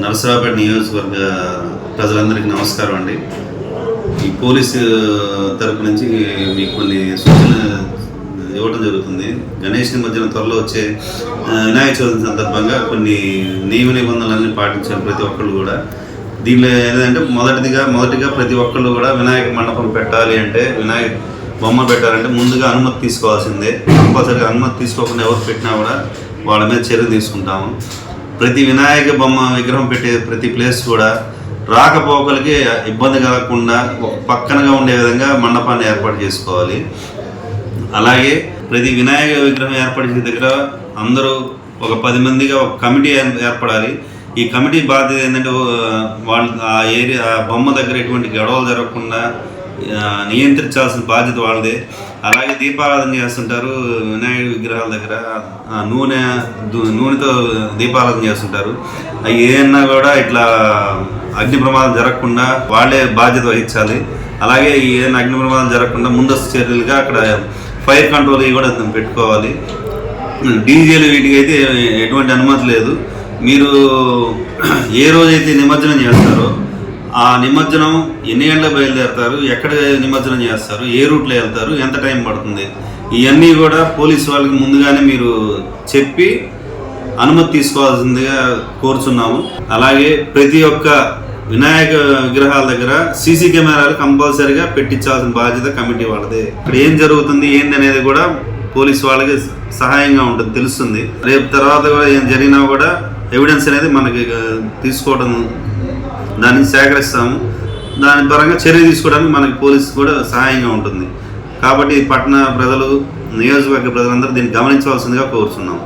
నరసరావుపేట నియోజకవర్గ ప్రజలందరికీ నమస్కారం అండి. ఈ పోలీసు తరపు నుంచి మీకు కొన్ని సూచనలు ఇవ్వడం జరుగుతుంది. గణేష్ నిమజ్జనం త్వరలో వచ్చే వినాయక చవితి సందర్భంగా కొన్ని నియమ నిబంధనలన్నీ పాటించాలి ప్రతి ఒక్కళ్ళు కూడా. దీనిలో ఏంటంటే మొదటిదిగా మొదటిగా ప్రతి ఒక్కళ్ళు కూడా వినాయక మండపం పెట్టాలి అంటే వినాయక బొమ్మ పెట్టాలంటే ముందుగా అనుమతి తీసుకోవాల్సిందే. కంపల్సరిగా అనుమతి తీసుకోకుండా ఎవరు పెట్టినా కూడా వాళ్ళ మీద చర్య తీసుకుంటాము. ప్రతి వినాయక బొమ్మ విగ్రహం పెట్టే ప్రతి ప్లేస్ కూడా రాకపోకలకి ఇబ్బంది కలగకుండా ఒక పక్కనగా ఉండే విధంగా మండపాన్ని ఏర్పాటు చేసుకోవాలి. అలాగే ప్రతి వినాయక విగ్రహం ఏర్పాటు చేసే దగ్గర అందరూ ఒక పది మందిగా ఒక కమిటీ ఏర్పడాలి. ఈ కమిటీ బాధ్యత ఏంటంటే వాళ్ళు వాళ్ళ ఆ ఏరియా ఆ బొమ్మ దగ్గర ఎటువంటి గొడవలు జరగకుండా నియంత్రించాల్సిన బాధ్యత వాళ్ళదే. అలాగే దీపారాధన చేస్తుంటారు వినాయక విగ్రహాల దగ్గర. నూనె నూనెతో దీపారాధన చేస్తుంటారు. ఏదన్నా కూడా ఇట్లా అగ్ని ప్రమాదం జరగకుండా వాళ్ళే బాధ్యత వహించాలి. అలాగే ఏదైనా అగ్ని ప్రమాదం జరగకుండా ముందస్తు చర్యలుగా అక్కడ ఫైర్ కంట్రోల్ కూడా పెట్టుకోవాలి. డీజేలు వీటికి అయితే ఎటువంటి అనుమతి లేదు. మీరు ఏ రోజైతే నిమజ్జనం చేస్తారో ఆ నిమజ్జనం ఎన్ని గంటలకు బయలుదేరతారు? ఎక్కడ నిమజ్జనం చేస్తారు? ఏ రూట్లో వెళ్తారు? ఎంత టైం పడుతుంది? ఇవన్నీ కూడా పోలీసు వాళ్ళకి ముందుగానే మీరు చెప్పి అనుమతి తీసుకోవాల్సిందిగా కోరుచున్నాము. అలాగే ప్రతి ఒక్క వినాయక విగ్రహాల దగ్గర సీసీ కెమెరాలు కంపల్సరీగా పెట్టించాల్సిన బాధ్యత కమిటీ వాళ్ళదే. ఇక్కడ ఏం జరుగుతుంది ఏంది అనేది కూడా పోలీస్ వాళ్ళకి సహాయంగా ఉంటుంది తెలుస్తుంది. రేపు తర్వాత కూడా ఏం జరిగినా కూడా ఎవిడెన్స్ అనేది మనకి తీసుకోవడం దాన్ని సేకరిస్తాము. దాని పరంగా చర్య తీసుకోవడానికి మనకి పోలీస్ కూడా సహాయంగా ఉంటుంది. కాబట్టి పట్టణ ప్రజలు నియోజకవర్గ ప్రజలందరూ దీన్ని గమనించవలసిందిగా కోరుతున్నాం